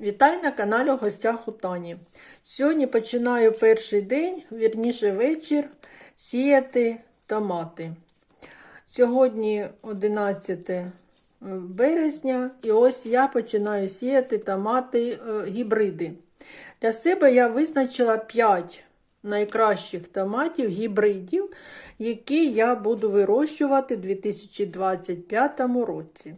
Вітаю на каналі в гостях Тані. Сьогодні починаю перший день, вірніше вечір, сіяти томати. Сьогодні 11 березня, і ось я починаю сіяти томати е, гібриди. Для себе я визначила 5 найкращих томатів гібридів, які я буду вирощувати у 2025 році.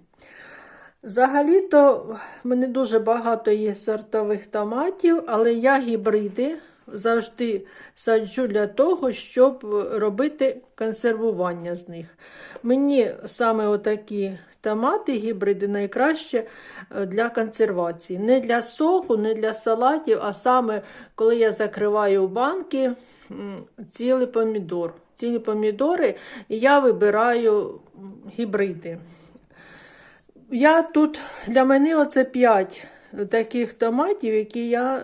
Взагалі-то в мене дуже багато є сортових томатів, але я гібриди завжди саджу для того, щоб робити консервування з них. Мені саме отакі томати, гібриди найкраще для консервації. Не для соку, не для салатів, а саме коли я закриваю банки цілий помідор. Цілі помідори, і я вибираю гібриди. Я тут для мене оце 5 таких томатів, які я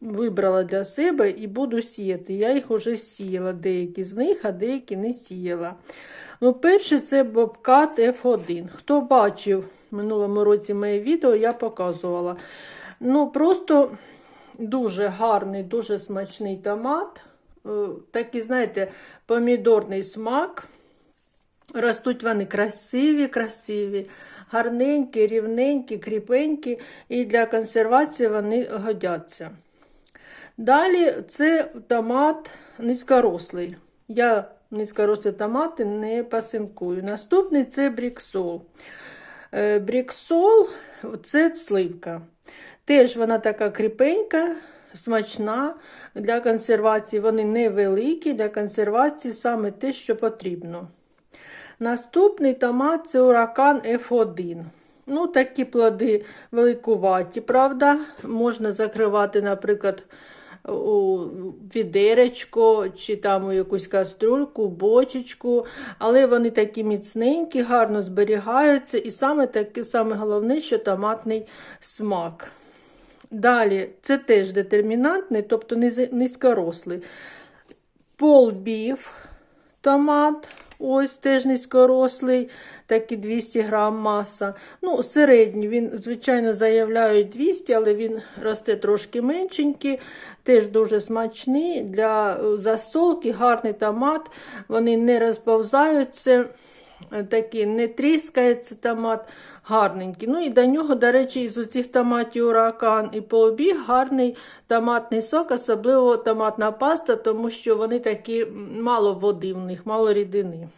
вибрала для себе і буду сіяти. Я їх вже сіяла, деякі з них, а деякі не сіяла. Ну, Перший це Бобкат F1. Хто бачив в минулому році моє відео, я показувала. Ну, Просто дуже гарний, дуже смачний томат. Такий, знаєте, помідорний смак. Ростуть вони красиві, красиві, гарненькі, рівненькі, кріпенькі, і для консервації вони годяться. Далі це томат низькорослий. Я низькорослі томати не пасинкую. Наступний це бріксол. Бріксол це сливка. Теж вона така кріпенька, смачна. Для консервації вони невеликі, для консервації саме те, що потрібно. Наступний томат це уракан F1. Ну, Такі плоди великуваті, правда? Можна закривати, наприклад, у відеречко, чи там у якусь каструльку, бочечку. Але вони такі міцненькі, гарно зберігаються. І саме таке, саме головне, що томатний смак. Далі, це теж детермінантний, тобто низькорослий. Полбіф томат. Ось теж низькорослий, так і 200 грам маса. Ну, середній, він, звичайно, заявляють 200, але він росте трошки меншенький, теж дуже смачний для засолки, гарний томат. Вони не розповзаються, такі не тріскається томат, гарненький. Ну і до нього, до речі, із оцих томатів уракан і полубіг гарний томатний сок, особливо томатна паста, тому що вони такі мало води в них, мало рідини.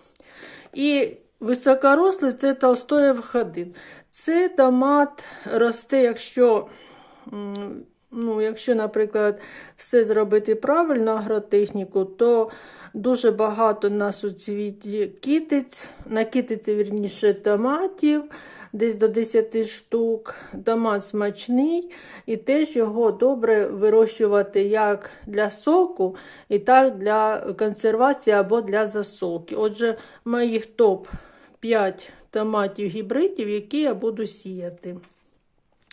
І високорослий це толстоєв ходин. Це томат росте, якщо. Ну, Якщо, наприклад, все зробити правильно, агротехніку, то дуже багато на суцвіті китиць, на китиці, вірніше, томатів, десь до 10 штук. Томат смачний, і теж його добре вирощувати як для соку, і так для консервації або для засолки. Отже, моїх топ-5 томатів гібридів, які я буду сіяти.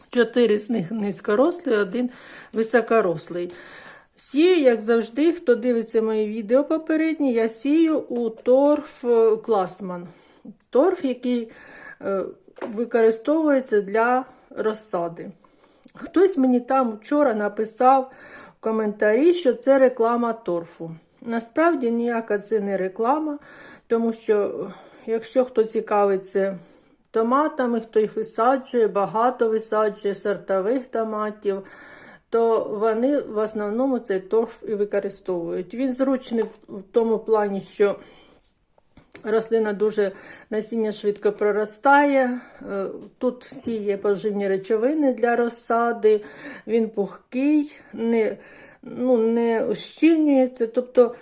Чотири з них низькорослі, один високорослий. Сію, як завжди, хто дивиться мої відео попередні, я сію у торф Класман. Торф, який е, використовується для розсади. Хтось мені там вчора написав в коментарі, що це реклама торфу. Насправді ніяка це не реклама, тому що, якщо хто цікавиться томатами, хто їх висаджує, багато висаджує сортових томатів, то вони в основному цей торф і використовують. Він зручний в тому плані, що рослина дуже насіння швидко проростає. Е, тут всі є поживні речовини для розсади, він пухкий, не ну, не ощільнюється. тобто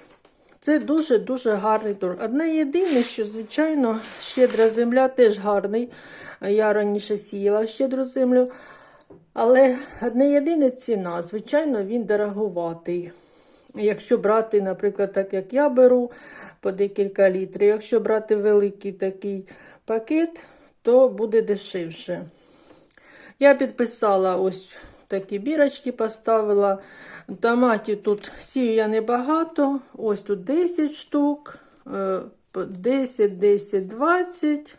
це дуже-дуже гарний торг. Одне єдине, що, звичайно, щедра земля теж гарний. Я раніше сіяла щедру землю. Але одне єдине ціна, звичайно, він дороговатий. Якщо брати, наприклад, так як я беру по декілька літрів, якщо брати великий такий пакет, то буде дешевше. Я підписала ось такі бірочки поставила. Томатів тут сію я небагато. Ось тут 10 штук, 10, 10, 20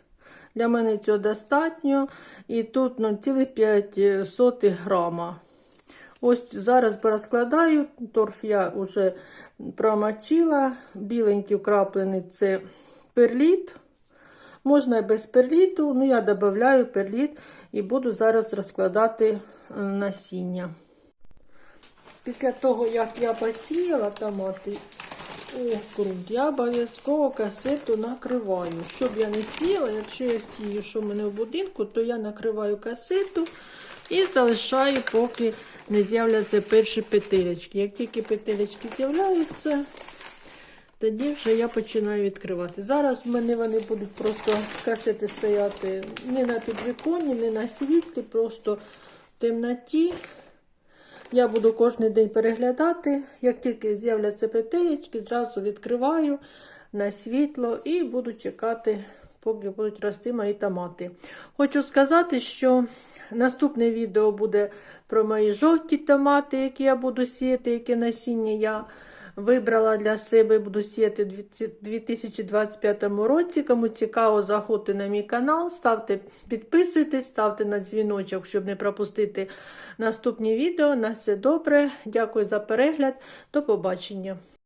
Для мене цього достатньо. І тут 0,5 грама. Ось зараз розкладаю. Торф я вже промочила. Біленький вкраплений це перліт. Можна і без перліту, ну я додаю перліт і буду зараз розкладати насіння. Після того, як я посіяла томати, о, крут, я обов'язково касету накриваю. Щоб я не сіяла, якщо я сію, що в мене в будинку, то я накриваю касету і залишаю, поки не з'являться перші петелечки. Як тільки петелечки з'являються, тоді вже я починаю відкривати. Зараз в мене вони будуть просто касети стояти не на підвіконні, не на світлі, просто в темноті. Я буду кожен день переглядати. Як тільки з'являться петелечки, зразу відкриваю на світло і буду чекати, поки будуть рости мої томати. Хочу сказати, що наступне відео буде про мої жовті томати, які я буду сіяти, яке насіння я вибрала для себе, буду сіяти у 2025 році. Кому цікаво, заходьте на мій канал, ставте, підписуйтесь, ставте на дзвіночок, щоб не пропустити наступні відео. На все добре. Дякую за перегляд. До побачення.